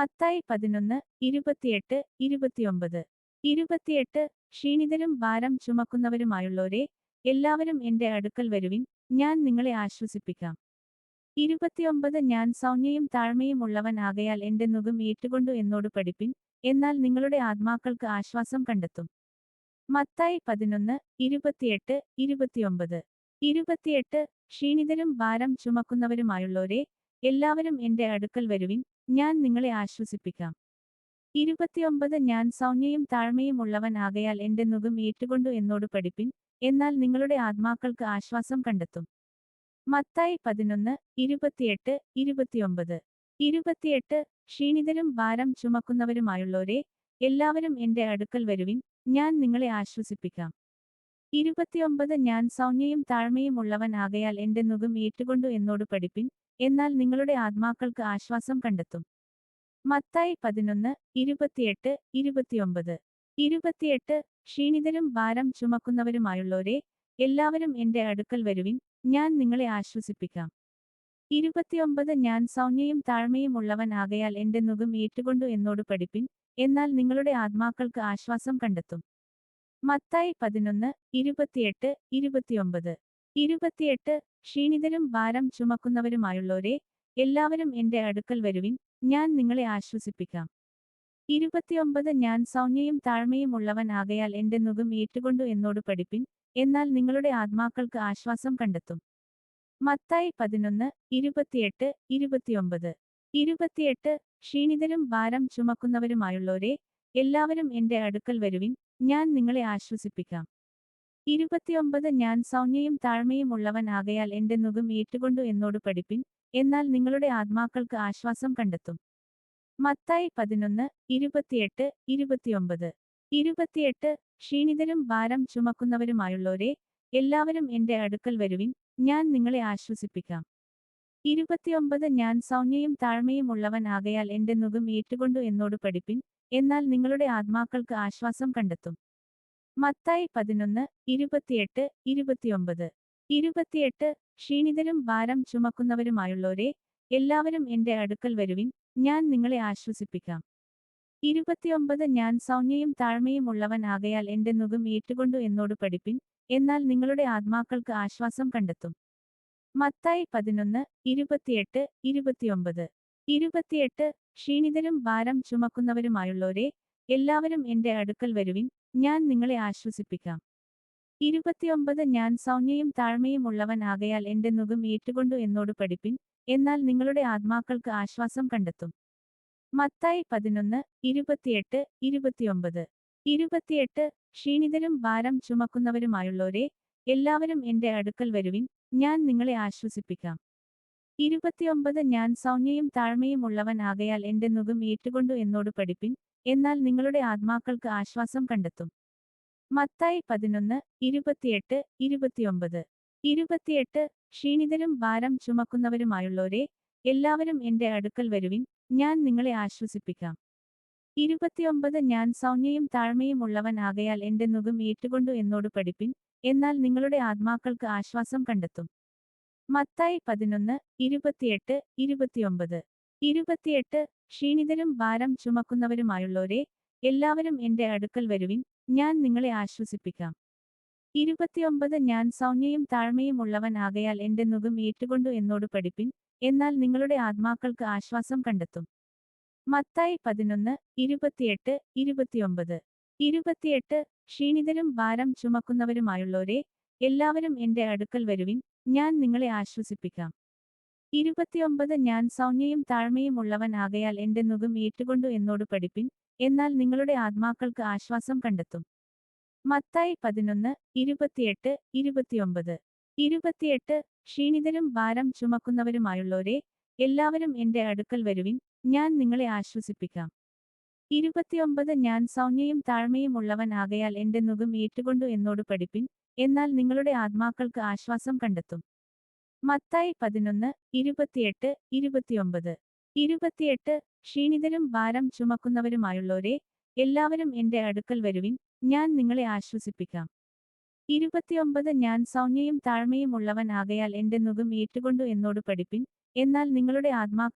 മത്തായി പതിനൊന്ന് ഇരുപത്തിയെട്ട് ഇരുപത്തിയൊമ്പത്. ഇരുപത്തിയെട്ട് ക്ഷീണിതരും ഭാരം ചുമക്കുന്നവരുമായുള്ളവരെ എല്ലാവരും എന്റെ അടുക്കൽ വരുവിൻ ഞാൻ നിങ്ങളെ ആശ്വസിപ്പിക്കാം. ഇരുപത്തിയൊമ്പത് ഞാൻ സൗമ്യയും താഴ്മയും ഉള്ളവൻ ആകയാൽ എന്റെ നുകം ഏറ്റുകൊണ്ടു എന്നോട് പഠിപ്പിൻ എന്നാൽ നിങ്ങളുടെ ആത്മാക്കൾക്ക് ആശ്വാസം കണ്ടെത്തും. മത്തായി പതിനൊന്ന് ഇരുപത്തിയെട്ട് ഇരുപത്തിയൊമ്പത്. ഇരുപത്തിയെട്ട് ക്ഷീണിതരും ഭാരം ചുമക്കുന്നവരുമായുള്ളോരെ എല്ലാവരും എന്റെ അടുക്കൽ വരുവിൻ. ഞാൻ നിങ്ങളെ ആശ്വസിപ്പിക്കാം. ഇരുപത്തിയൊമ്പത് ഞാൻ സൗമ്യയും താഴ്മയും ഉള്ളവൻ ആകയാൽ എന്റെ നുകം ഏറ്റുകൊണ്ടു എന്നോട് പഠിപ്പിൻ. എന്നാൽ നിങ്ങളുടെ ആത്മാക്കൾക്ക് ആശ്വാസം കണ്ടെത്തും. മത്തായി പതിനൊന്ന് ഇരുപത്തിയെട്ട് ഇരുപത്തിയൊമ്പത്. ഇരുപത്തിയെട്ട് ക്ഷീണിതരും ഭാരം ചുമക്കുന്നവരുമായുള്ളവരെ എല്ലാവരും എന്റെ അടുക്കൽ വരുവിൻ. ഞാൻ നിങ്ങളെ ആശ്വസിപ്പിക്കാം. ഇരുപത്തിയൊമ്പത് ഞാൻ സൗമ്യയും താഴ്മയും ഉള്ളവൻ ആകയാൽ എന്റെ നുകം ഏറ്റുകൊണ്ടു എന്നോട് പഠിപ്പിൻ എന്നാൽ നിങ്ങളുടെ ആത്മാക്കൾക്ക് ആശ്വാസം കണ്ടെത്തും. മത്തായി പതിനൊന്ന് ഇരുപത്തിയെട്ട് ഇരുപത്തിയൊമ്പത്. ഇരുപത്തിയെട്ട് ക്ഷീണിതരും ഭാരം ചുമക്കുന്നവരുമായുള്ളവരെ എല്ലാവരും എന്റെ അടുക്കൽ വരുവിൻ ഞാൻ നിങ്ങളെ ആശ്വസിപ്പിക്കാം. ഇരുപത്തിയൊമ്പത് ഞാൻ സൗമ്യയും താഴ്മയും ഉള്ളവൻ ആകയാൽ എന്റെ നുകം ഏറ്റുകൊണ്ടു എന്നോട് പഠിപ്പിൻ എന്നാൽ നിങ്ങളുടെ ആത്മാക്കൾക്ക് ആശ്വാസം കണ്ടെത്തും. മത്തായി പതിനൊന്ന് ഇരുപത്തിയെട്ട് ഇരുപത്തിയൊമ്പത്. ഇരുപത്തിയെട്ട് ക്ഷീണിതരും ഭാരം ചുമക്കുന്നവരുമായുള്ളവരെ എല്ലാവരും എന്റെ അടുക്കൽ വരുവിൻ ഞാൻ നിങ്ങളെ ആശ്വസിപ്പിക്കാം. ഇരുപത്തിയൊമ്പത് ഞാൻ സൗമ്യയും താഴ്മയും ഉള്ളവൻ ആകയാൽ എന്റെ നുകം ഏറ്റുകൊണ്ടു എന്നോട് പഠിപ്പിൻ എന്നാൽ നിങ്ങളുടെ ആത്മാക്കൾക്ക് ആശ്വാസം കണ്ടെത്തും. മത്തായി പതിനൊന്ന് ഇരുപത്തിയെട്ട് ഇരുപത്തിയൊമ്പത്. ഇരുപത്തിയെട്ട് ക്ഷീണിതരും ഭാരം ചുമക്കുന്നവരുമായുള്ളവരെ എല്ലാവരും എന്റെ അടുക്കൽ വരുവിൻ ഞാൻ നിങ്ങളെ ആശ്വസിപ്പിക്കാം. ഇരുപത്തിയൊമ്പത് ഞാൻ സൗമ്യയും താഴ്മയും ഉള്ളവൻ ആകയാൽ എന്റെ നുകം ഏറ്റുകൊണ്ടു എന്നോട് പഠിപ്പിൻ എന്നാൽ നിങ്ങളുടെ ആത്മാക്കൾക്ക് ആശ്വാസം കണ്ടെത്തും. മത്തായി പതിനൊന്ന് ഇരുപത്തിയെട്ട് ഇരുപത്തിയൊമ്പത്. ഇരുപത്തിയെട്ട് ക്ഷീണിതരും ഭാരം ചുമക്കുന്നവരുമായുള്ളവരെ എല്ലാവരും എന്റെ അടുക്കൽ വരുവിൻ ഞാൻ നിങ്ങളെ ആശ്വസിപ്പിക്കാം. ഇരുപത്തിയൊമ്പത് ഞാൻ സൗമ്യയും താഴ്മയും ഉള്ളവൻ ആകയാൽ എന്റെ നുകം ഏറ്റുകൊണ്ടു എന്നോട് പഠിപ്പിൻ എന്നാൽ നിങ്ങളുടെ ആത്മാക്കൾക്ക് ആശ്വാസം കണ്ടെത്തും. മത്തായി പതിനൊന്ന് ഇരുപത്തിയെട്ട് ഇരുപത്തിയൊമ്പത്. ഇരുപത്തിയെട്ട് ക്ഷീണിതരും ഭാരം ചുമക്കുന്നവരുമായുള്ളവരെ എല്ലാവരും എന്റെ അടുക്കൽ വരുവിൻ ഞാൻ നിങ്ങളെ ആശ്വസിപ്പിക്കാം. ഇരുപത്തിയൊമ്പത് ഞാൻ സൗമ്യയും താഴ്മയും ഉള്ളവൻ ആകയാൽ എന്റെ നുകം ഏറ്റുകൊണ്ടു എന്നോട് പഠിപ്പിൻ എന്നാൽ നിങ്ങളുടെ ആത്മാക്കൾക്ക് ആശ്വാസം കണ്ടെത്തും. മത്തായി പതിനൊന്ന് ഇരുപത്തിയെട്ട് ഇരുപത്തിയൊമ്പത്. ഇരുപത്തിയെട്ട് ക്ഷീണിതരും ഭാരം ചുമക്കുന്നവരുമായുള്ളവരെ എല്ലാവരും എന്റെ അടുക്കൽ വരുവിൻ ഞാൻ നിങ്ങളെ ആശ്വസിപ്പിക്കാം. ഇരുപത്തിയൊമ്പത് ഞാൻ സൗമ്യയും താഴ്മയും ഉള്ളവൻ ആകയാൽ എന്റെ നുകം ഏറ്റുകൊണ്ടു എന്നോട് പഠിപ്പിൻ എന്നാൽ നിങ്ങളുടെ ആത്മാക്കൾക്ക് ആശ്വാസം കണ്ടെത്തും. മത്തായി പതിനൊന്ന് ഇരുപത്തിയെട്ട് ഇരുപത്തിയൊമ്പത്. ഇരുപത്തിയെട്ട് ക്ഷീണിതരും ഭാരം ചുമക്കുന്നവരുമായുള്ളവരെ എല്ലാവരും എന്റെ അടുക്കൽ വരുവിൻ ഞാൻ നിങ്ങളെ ആശ്വസിപ്പിക്കാം. ഇരുപത്തിയൊമ്പത് ഞാൻ സൗമ്യയും താഴ്മയും ഉള്ളവൻ ആകയാൽ എന്റെ നുകം ഏറ്റുകൊണ്ടു എന്നോട് പഠിപ്പിൻ എന്നാൽ നിങ്ങളുടെ ആത്മാക്കൾക്ക് ആശ്വാസം കണ്ടെത്തും. മത്തായി പതിനൊന്ന് ഇരുപത്തിയെട്ട് ഇരുപത്തിയൊമ്പത്. ഇരുപത്തിയെട്ട് ക്ഷീണിതരും ഭാരം ചുമക്കുന്നവരുമായുള്ളവരെ എല്ലാവരും എന്റെ അടുക്കൽ വരുവിൻ ഞാൻ നിങ്ങളെ ആശ്വസിപ്പിക്കാം. ഇരുപത്തിയൊമ്പത് ഞാൻ സൗമ്യയും താഴ്മയും ഉള്ളവൻ ആകയാൽ എന്റെ നുകം ഏറ്റുകൊണ്ടു എന്നോട് പഠിപ്പിൻ എന്നാൽ നിങ്ങളുടെ ആത്മാക്കൾക്ക് ആശ്വാസം കണ്ടെത്തും. മത്തായി പതിനൊന്ന് ഇരുപത്തിയെട്ട് ഇരുപത്തിയൊമ്പത്. ഇരുപത്തിയെട്ട് ക്ഷീണിതരും ഭാരം ചുമക്കുന്നവരുമായുള്ളവരെ എല്ലാവരും എന്റെ അടുക്കൽ വരുവിൻ ഞാൻ നിങ്ങളെ ആശ്വസിപ്പിക്കാം. ഇരുപത്തിയൊമ്പത് ഞാൻ സൗമ്യയും താഴ്മയും ഉള്ളവൻ ആകയാൽ എന്റെ നുകം ഏറ്റുകൊണ്ടു എന്നോട് പഠിപ്പിൻ എന്നാൽ നിങ്ങളുടെ ആത്മാക്കൾക്ക് ആശ്വാസം കണ്ടെത്തും. മത്തായി പതിനൊന്ന് ഇരുപത്തിയെട്ട് ഇരുപത്തിയൊമ്പത്. ഇരുപത്തിയെട്ട് ക്ഷീണിതരും ഭാരം ചുമക്കുന്നവരുമായുള്ളവരെ എല്ലാവരും എന്റെ അടുക്കൽ വരുവിൻ ഞാൻ നിങ്ങളെ ആശ്വസിപ്പിക്കാം. ഇരുപത്തിയൊമ്പത് ഞാൻ സൗമ്യയും താഴ്മയും ഉള്ളവൻ ആകയാൽ എന്റെ നുകം ഏറ്റുകൊണ്ടു എന്നോട് പഠിപ്പിൻ എന്നാൽ നിങ്ങളുടെ ആത്മാക്കൾക്ക് ആശ്വാസം കണ്ടെത്തും. മത്തായി പതിനൊന്ന് ഇരുപത്തിയെട്ട് ഇരുപത്തിയൊമ്പത്. ഇരുപത്തിയെട്ട് ക്ഷീണിതരും ഭാരം ചുമക്കുന്നവരുമായുള്ളവരെ എല്ലാവരും എന്റെ അടുക്കൽ വരുവിൻ ഞാൻ നിങ്ങളെ ആശ്വസിപ്പിക്കാം. ഇരുപത്തിയൊമ്പത് ഞാൻ സൗമ്യയും താഴ്മയും ഉള്ളവൻ ആകയാൽ എന്റെ നുകം ഏറ്റുകൊണ്ടു എന്നോട് പഠിപ്പിൻ എന്നാൽ നിങ്ങളുടെ ആത്മാക്കൾക്ക് ആശ്വാസം കണ്ടെത്തും. മത്തായി പതിനൊന്ന് ഇരുപത്തിയെട്ട് ഇരുപത്തിയൊമ്പത്. ഇരുപത്തിയെട്ട് ക്ഷീണിതരും ഭാരം ചുമക്കുന്നവരുമായുള്ളവരെ എല്ലാവരും എന്റെ അടുക്കൽ വരുവിൻ ഞാൻ നിങ്ങളെ ആശ്വസിപ്പിക്കാം. ഇരുപത്തിയൊമ്പത് ഞാൻ സൗമ്യയും താഴ്മയും ഉള്ളവൻ ആകയാൽ എന്റെ നുകം ഏറ്റുകൊണ്ടു എന്നോട് പഠിപ്പിൻ എന്നാൽ നിങ്ങളുടെ ആത്മാ